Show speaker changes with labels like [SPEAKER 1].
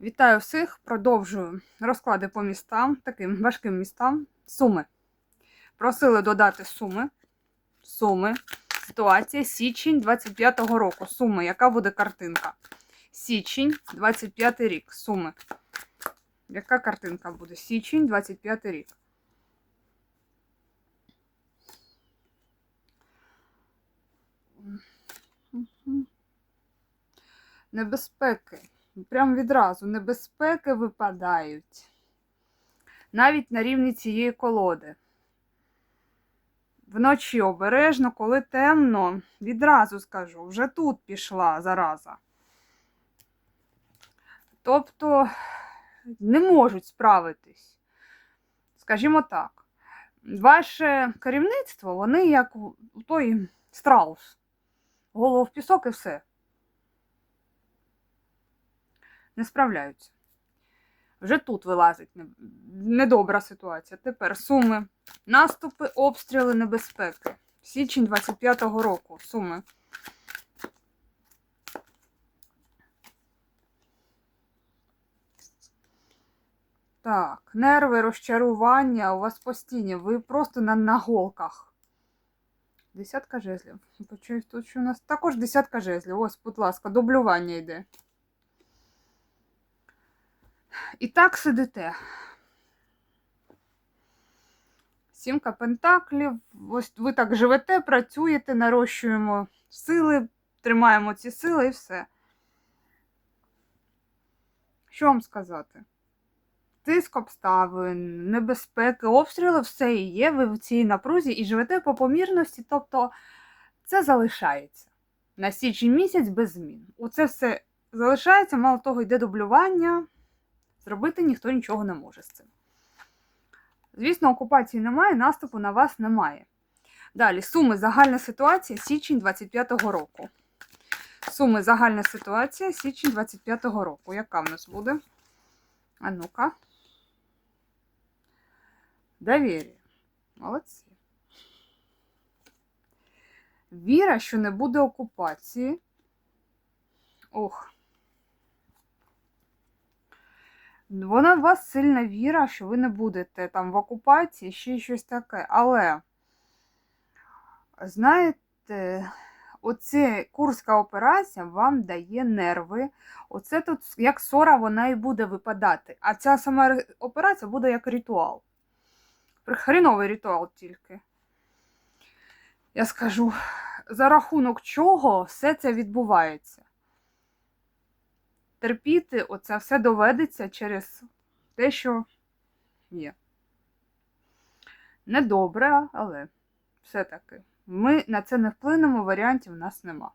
[SPEAKER 1] Вітаю всіх! Продовжую розклади по містам, таким важким містам. Суми. Просили додати суми. Суми. Ситуація січень 25-го року. Суми. Яка буде картинка? Січень 25 рік. Суми. Яка картинка буде? Січень 25 рік. Небезпеки. Прям відразу небезпеки випадають. Навіть на рівні цієї колоди. Вночі обережно, коли темно, відразу скажу, вже тут пішла зараза. Тобто не можуть справитись. Скажімо так, ваше керівництво, вони як той страус. Голову в пісок і все. Не справляються. Вже тут вилазить недобра ситуація. Тепер суми. Наступи, обстріли, небезпеки. Січень 25-го року. Суми. Так, нерви, розчарування у вас постійні. Ви просто на, на голках. Десятка жезлів. Почусь тут, що у нас також десятка жезлів. Ось, будь ласка, дублювання йде. І так сидите. Сімка пентаклів. Ось ви так живете, працюєте, нарощуємо сили, тримаємо ці сили і все. Що вам сказати? Тиск обставин, небезпеки, обстріли, все і є. Ви в цій напрузі і живете по помірності, тобто це залишається на січень місяць без змін. Оце все залишається, мало того, йде дублювання. Зробити ніхто нічого не може з цим. Звісно, окупації немає, наступу на вас немає. Далі, суми загальна ситуація січень 25-го року. Суми загальна ситуація січень 25-го року. Яка в нас буде? А ну-ка. Довір'я. Молодці. Віра, що не буде окупації. Ох. Вона в вас сильна віра, що ви не будете там в окупації, ще щось таке. Але, знаєте, оце Курська операція вам дає нерви. Оце тут як сора вона і буде випадати. А ця сама операція буде як ритуал. Хріновий ритуал тільки. Я скажу, за рахунок чого все це відбувається терпіти, оце все доведеться через те, що є. Недобре, але все-таки. Ми на це не вплинемо, варіантів в нас нема.